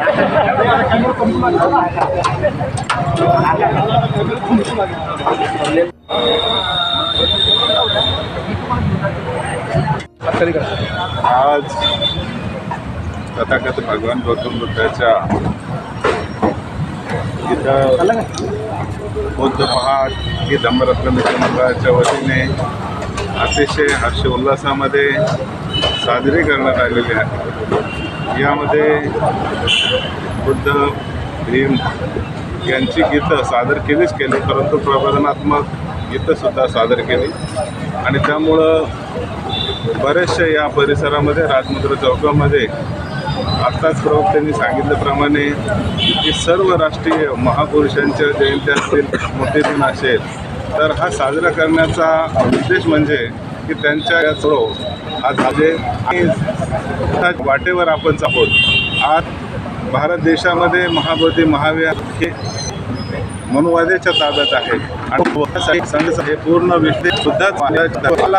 आज तथागत भगवान गौतम बुद्धाच्या इथं बौद्ध पहाट ही धम्मरत्न मित्र मंडळाच्या वतीने अतिशय हर्ष उल्हासामध्ये साजरी करण्यात आलेली आहे. यामध्ये बुद्ध भीम यांची गीतं सादर केलीच केली परंतु प्रबोधनात्मक गीतंसुद्धा सादर केली. आणि त्यामुळं बऱ्याचशा या परिसरामध्ये राजमुद्र चौकामध्ये आत्ताच प्रवक्त्यांनी सांगितल्याप्रमाणे की सर्व राष्ट्रीय महापुरुषांच्या जयंती असतील मोठे दिन असेल तर हा साजरा करण्याचा उद्देश म्हणजे की त्यांच्या या चळो आज म्हणजे आणि वाटेवर आपण आहोत आज भारत देशामध्ये महाबोधी महावीर हे मनुवाद्याच्या ताब्यात आहे. आणि संघ हे पूर्ण विश्व सुद्धा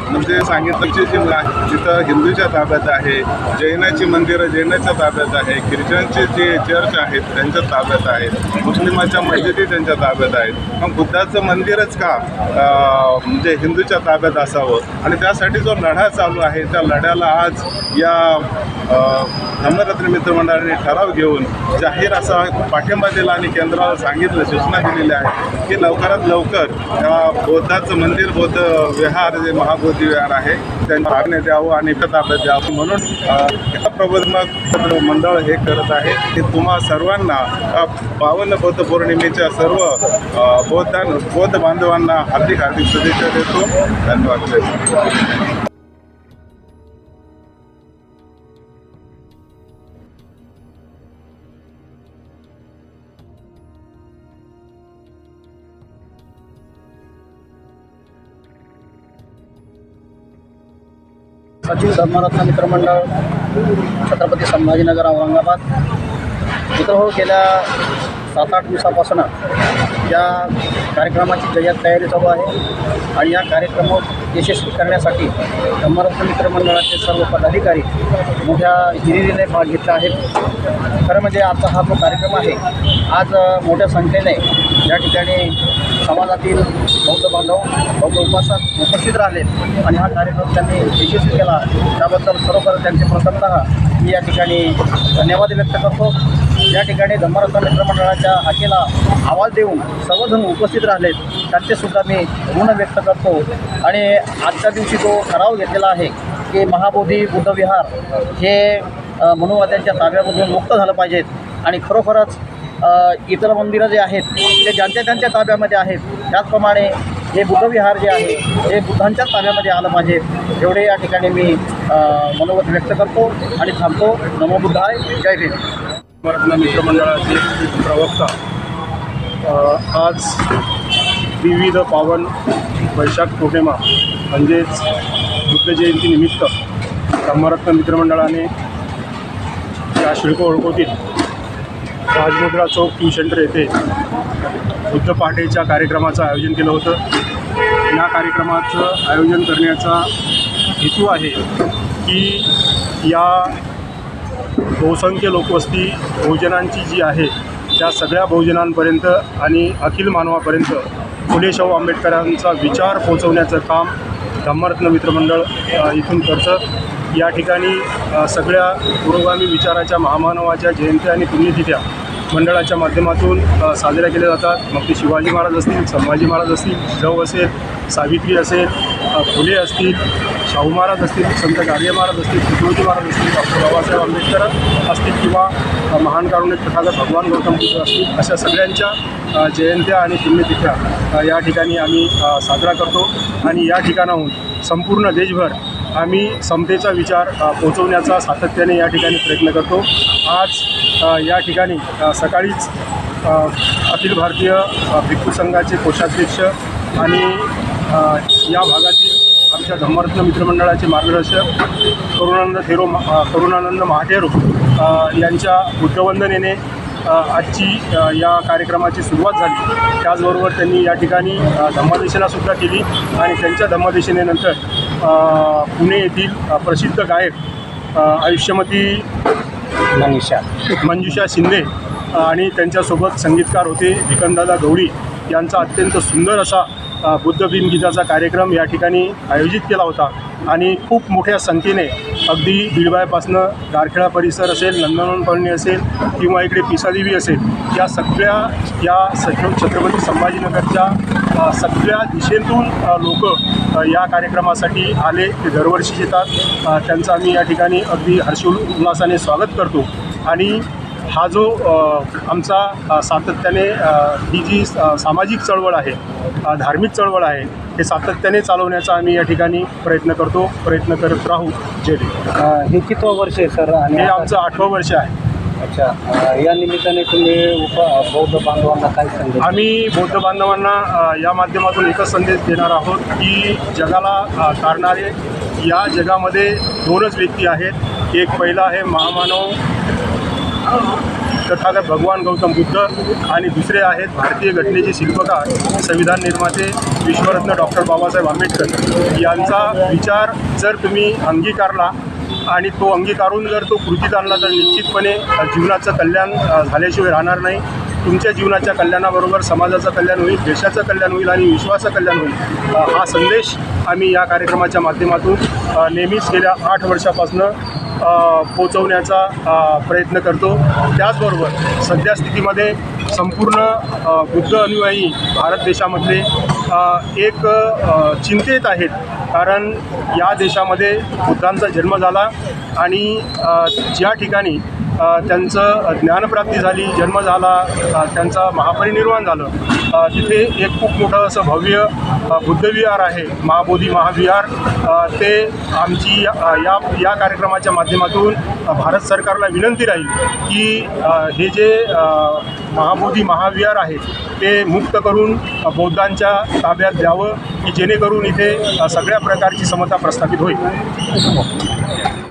म्हणजे सांगितलं जी आहे हिंदूच्या ताब्यात आहे जैनाची मंदिरं जैनाच्या ताब्यात आहे ख्रिश्चनचे जे चर्च आहेत त्यांच्या ताब्यात आहेत मुस्लिमाच्या मस्जिदी त्यांच्या ताब्यात आहेत. मग बुद्धाचं मंदिरच का म्हणजे हिंदूच्या ताब्यात असावं? आणि त्यासाठी जो लढा चालू आहे त्या लढ्याला आज या अं, धम्मरत्न मित्रमंडळाने ठराव घेऊन जाहीर असा पाठिंबा दिला आणि केंद्राला सांगितलं सूचना दिलेल्या आहेत की लवकरात लवकर त्या बौद्धाचं मंदिर बौद्ध विहार जे महाबोधी विहार आहे त्यांना आज्ञा द्यावं आणि ताब्यात द्यावं. म्हणून अं, मंडळ हे करत आहे की तुम्हा सर्वांना पावन बौद्ध पौर्णिमेच्या सर्व बौद्धां बौद्ध बांधवांना हार्दिक हार्दिक शुभेच्छा देतो. धन्यवाद. सचिव धर्मरत्न मित्रमंडळ छत्रपती संभाजीनगर औरंगाबाद. मित्र हो गेल्या सात आठ दिवसापासून या कार्यक्रमाची जय्यत तयारी चालू आहे आणि या कार्यक्रम यशस्वी करण्यासाठी धर्मरत्न मित्रमंडळाचे सर्व पदाधिकारी मोठ्या हिरिरीने भाग घेतला आहेत खरं म्हणजे आजचा हा जो कार्यक्रम आहे आज मोठ्या संख्येने या ठिकाणी समाजातील बौद्ध बांधव बौद्ध उपासक उपस्थित राहिलेत आणि हा कार्यक्रम त्यांनी यशस्वी केला. त्याबद्दल खरोखर त्यांचे प्रसन्नता मी या ठिकाणी धन्यवाद व्यक्त करतो. या ठिकाणी धम्मरत्न मित्रमंडळाच्या हाकेला आवाज देऊन सर्वजण उपस्थित राहिलेत. त्यांचेसुद्धा मी ऋण व्यक्त करतो. आणि आजच्या दिवशी जो ठराव घेतलेला आहे की महाबोधी बुद्धविहार हे मनुवाद्यांच्या ताब्यामधून मुक्त झालं पाहिजेत आणि खरोखरच इतर मंदिरं जे आहेत ते ज्यांच्या त्यांच्या ताब्यामध्ये आहेत त्याचप्रमाणे हे बुद्धविहार जे आहे हे बुद्धांच्याच ताब्यामध्ये आलं पाहिजे. एवढे या ठिकाणी मी मनोगत व्यक्त करतो आणि थांबतो. नमो बुद्धाय. जय भीम. मराठा मित्रमंडळाचे प्रवक्ता आज विविध पावन वैशाख पौर्णिमा म्हणजेच बुद्ध जयंतीनिमित्त धम्मरत्न मित्रमंडळाने या शिल्प ओळखोतील राजमुद्रा चौक टी सेंटर येथे बुद्ध पहाटेच्या कार्यक्रमाचं आयोजन केलं होतं. या कार्यक्रमाचं आयोजन करण्याचा हेतू आहे की या बहुसंख्य लोकवस्ती भोजनांची जी आहे त्या सगळ्या भोजनांपर्यंत आणि अखिल मानवापर्यंत फुले शाहू आंबेडकरांचा विचार पोचवण्याचं काम धम्मरत्न मित्रमंडळ इथून करतं या ठिकाणी सगळ्या पुरोगामी विचाराच्या महामानवाच्या जयंत्या आणि पुण्यतिथ्या मंडळाच्या माध्यमातून साजऱ्या केल्या जातात. मग ते शिवाजी महाराज असतील संभाजी महाराज असतील जव असेल सावित्री असेल फुले असतील शाहू महाराज असतील संत गाडगे महाराज असतील छत्रपती महाराज असतील डॉक्टर बाबासाहेब आंबेडकर असतील किंवा महान कारुणिक तथागत भगवान गौतम बुद्ध असतील अशा सगळ्यांच्या जयंत्या आणि पुण्यतिथ्या या ठिकाणी आम्ही साजरा करतो. आणि या ठिकाणाहून संपूर्ण देशभर आम्ही समतेचा विचार पोचवण्याचा सातत्याने या ठिकाणी प्रयत्न करतो. आज या ठिकाणी सकाळीच अखिल भारतीय भिक्खू संघाचे कोषाध्यक्ष आणि या भागातील आमच्या धम्मरत्न मित्रमंडळाचे मार्गदर्शक करुणानंद थेरो करुणानंद महाथेरो यांच्या बुद्धवंदनेने आजची या कार्यक्रमाची सुरुवात झाली. त्याचबरोबर त्यांनी या ठिकाणी अ, केली आणि त्यांच्या धम्मदेशनेनंतर पुणे येथील प्रसिद्ध गायक आयुष्यमती मनीषा. मंजुषा शिंदे आणि त्यांच्यासोबत संगीतकार होते विकनदादा गवळी यांचा अत्यंत सुंदर असा अ, बुद्ध भीमगीताचा कार्यक्रम या ठिकाणी आयोजित केला होता. आणि खूप मोठ्या संख्येने अगदी बिडबायपासनं गारखेडा परिसर असेल नंदनवन कॉलनी असेल किंवा इकडे पिसादेवी असेल या सगळ्या या छत्रपती संभाजीनगरच्या सगळ्या दिशेतून लोक या कार्यक्रमासाठी आले ते दरवर्षी येतात. त्यांचं आम्ही या ठिकाणी अगदी हर्षोल उल्हासाने स्वागत करतो. आणि हा जो आमचा सातत्याने ही जी सामाजिक चळवळ आहे धार्मिक चळवळ आहे हे सातत्याने चालवण्याचा आम्ही या ठिकाणी प्रयत्न करतो प्रयत्न करत राहू. भीम. हे कितवं वर्ष आहे सर? हे आमचं आठवं वर्ष आहे. अच्छा या निमित्ताने तुम्ही उप बौद्ध बांधवांना काय संदेश आम्ही बौद्ध बांधवांना अ, या माध्यमातून एकच संदेश देणार आहोत की जगाला अ, तारणारे या जगामध्ये दोनच व्यक्ती आहेत. एक पहिला आहे महामानव तथागत भगवान गौतम बुद्ध आणि दुसरे आहेत भारतीय घटनेचे शिल्पकार संविधान निर्माते विश्वरत्न डॉक्टर बाबासाहेब आंबेडकर. यांचा विचार जर तुम्ही अंगीकारला आणि तो अंगीकारून जर तो कृतीत आणला तर निश्चितपणे जीवनाचं कल्याण झाल्याशिवाय राहणार नाही. तुमच्या जीवनाच्या कल्याणाबरोबर समाजाचं कल्याण होईल देशाचं कल्याण होईल आणि विश्वाचं कल्याण होईल. हा संदेश आम्ही या कार्यक्रमाच्या माध्यमातून नेहमीच गेल्या आठ वर्षापासून पोचवण्याचा प्रयत्न करतो. त्याचबरोबर सध्या स्थितीमध्ये संपूर्ण बुद्ध अनुयायी भारत देशामधले एक चिंतेत आहेत कारण या देशामध्ये बुद्धांचा जन्म झाला आणि ज्या ठिकाणी त्यांचं ज्ञानप्राप्ती झाली जन्म झाला त्यांचा महापरिनिर्वाण झालं. तिथे एक खूप मोठं असं भव्य बुद्धविहार आहे महाबोधी महाविहार. ते आमची या या कार्यक्रमाच्या माध्यमातून भारत सरकारला विनंती राहील की हे जे महाबोधी महाविहार आहे ते मुक्त करून बौद्धांच्या ताब्यात द्यावं की जेणेकरून इथे सगळ्या प्रकारची समता प्रस्थापित होईल.